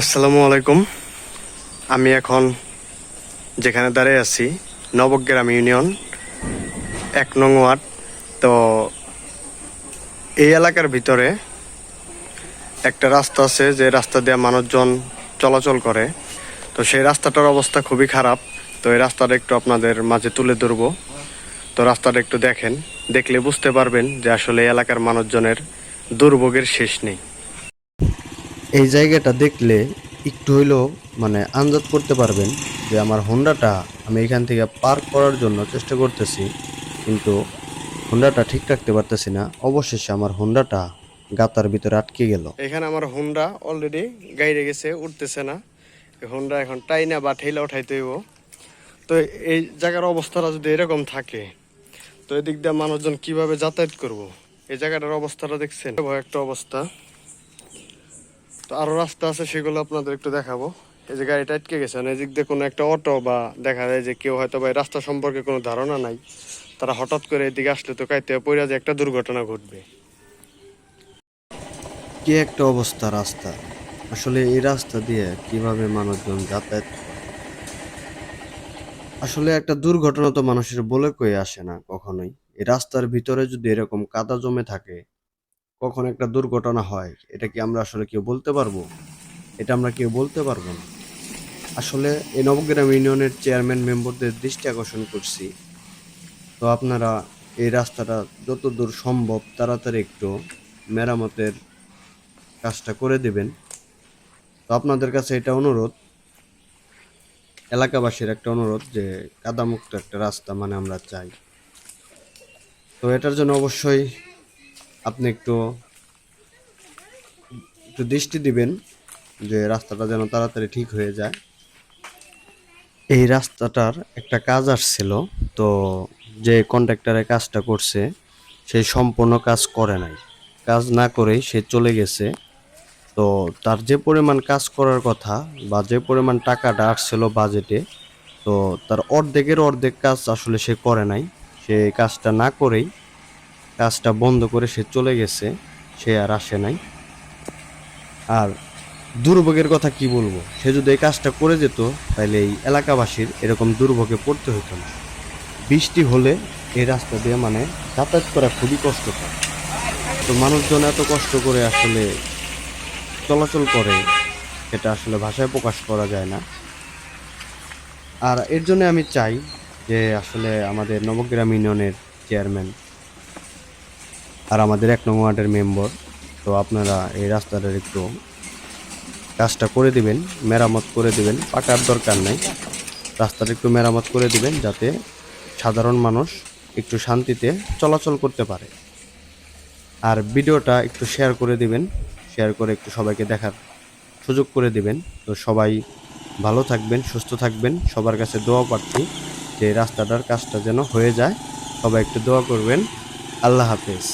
আসসালামু আলাইকুম। আমি এখন যেখানে দাঁড়িয়ে আছি, নবগ্রাম ইউনিয়ন, এক নং ওয়ার্ড। তো এই এলাকার ভিতরে একটা রাস্তা আছে, যে রাস্তা দিয়ে মানুষজন চলাচল করে। তো সেই রাস্তাটার অবস্থা খুবই খারাপ। তো এই রাস্তাটা একটু আপনাদের মাঝে তুলে ধরবো। তো রাস্তাটা একটু দেখেন, দেখলে বুঝতে পারবেন যে আসলে এলাকার মানুষজনের দুর্ভোগের শেষ নেই। এই জায়গাটা দেখলে একটু হইলেও মানে আন্দাজ করতে পারবেন যে আমার হোন্ডাটা আমি এখান থেকে পার্ক করার জন্য চেষ্টা করতেছি, কিন্তু হোন্ডাটা ঠিক রাখতে পারতেছি না। অবশেষে আমার হোন্ডাটা গাতার ভিতরে আটকে গেল। এখানে আমার হোন্ডা অলরেডি গাইড়ে গেছে, উঠতেছে না। হোন্ডা এখন টাইনা বা ঠেলা উঠাইতে হইব। তো এই জায়গার অবস্থাটা যদি এরকম থাকে, তো এদিক দিয়ে মানুষজন কীভাবে যাতায়াত করব? এই জায়গাটার অবস্থাটা দেখছেন? একটা অবস্থা। আরও রাস্তা আছে, সেগুলো আপনাদের একটু দেখাবো। এই যে গাড়িটা আটকে গেছে মানে এদিক দিয়ে কোনো একটা অটো বা দেখা যায় যে কেউ হয়তো বা রাস্তা সম্পর্কে কোনো ধারণা নাই, তারা হঠাৎ করে এদিকে আসলে তো কাইতে পড়ে যে একটা দুর্ঘটনা ঘটবে। কি একটা অবস্থা রাস্তা? আসলে এই রাস্তা দিয়ে কীভাবে মানুষজন যাতায়াত আসলে একটা দুর্ঘটনা তো মানুষের বলে কয়ে আসে না কখনোই। এই রাস্তার ভিতরে যদি এরকম কাদা জমে থাকে কখন একটা দুর্ঘটনা হয়, এটা কি আমরা আসলে কেউ বলতে পারব? এটা আমরা কেউ বলতে পারব না। আসলে এই নবগ্রাম ইউনিয়নের চেয়ারম্যান মেম্বারদের দৃষ্টি আকর্ষণ করছি। তো আপনারা এই রাস্তাটা যতদূর সম্ভব তাড়াতাড়ি একটু মেরামতের কাজটা করে দেবেন। তো আপনাদের কাছে এটা অনুরোধ, এলাকাবাসীর একটা অনুরোধ যে কাদামুক্ত একটা রাস্তা মানে আমরা চাই। তো এটার জন্য অবশ্যই আপনি একটু একটু দৃষ্টি দিবেন যে রাস্তাটা যেন তাড়াতাড়ি ঠিক হয়ে যায়। এই রাস্তাটার একটা কাজ আসছিল, তো যে কন্ট্রাক্টরে কাজটা করছে, সে সম্পূর্ণ কাজ করে নাই। কাজ না করেই সে চলে গেছে। তো তার যে পরিমাণ কাজ করার কথা বা যে পরিমাণ টাকাটা আসছিল বাজেটে, তো তার অর্ধেকের অর্ধেক কাজ আসলে সে করে নাই। সে কাজটা না করেই কাজটা বন্ধ করে সে চলে গেছে, সে আর আসে নাই। আর দুর্ভোগের কথা কি বলব? সে যদি এই কাজটা করে যেত তাহলে এই এলাকাবাসীর এরকম দুর্ভোগে পড়তে হতো না। বৃষ্টি হলে এই রাস্তা দিয়ে মানে যাতায়াত করা খুবই কষ্টকর। তো মানুষজন এত কষ্ট করে আসলে চলাচল করে, এটা আসলে ভাষায় প্রকাশ করা যায় না। আর এর জন্য আমি চাই যে আসলে আমাদের নবগ্রাম ইউনিয়নের চেয়ারম্যান আর আমাদের এক নং ওয়ার্ডের মেম্বার, তো আপনারা এই রাস্তাটার একটু কাজটা করে দিবেন, মেরামত করে দিবেন, পাকার দরকার নাই। রাস্তাটা একটু মেরামত করে দিবেন যাতে সাধারণ মানুষ একটু শান্তিতে চলাচল করতে পারে। আর ভিডিওটা একটু শেয়ার করে দিবেন, শেয়ার করে একটু সবাইকে দেখার সুযোগ করে দিবেন। তো সবাই ভালো থাকবেন, সুস্থ থাকবেন। সবার কাছে দোয়া প্রার্থী যে রাস্তাটার কাজটা যেন হয়ে যায়, সবাই একটু দোয়া করবেন। আল্লাহ হাফেজ।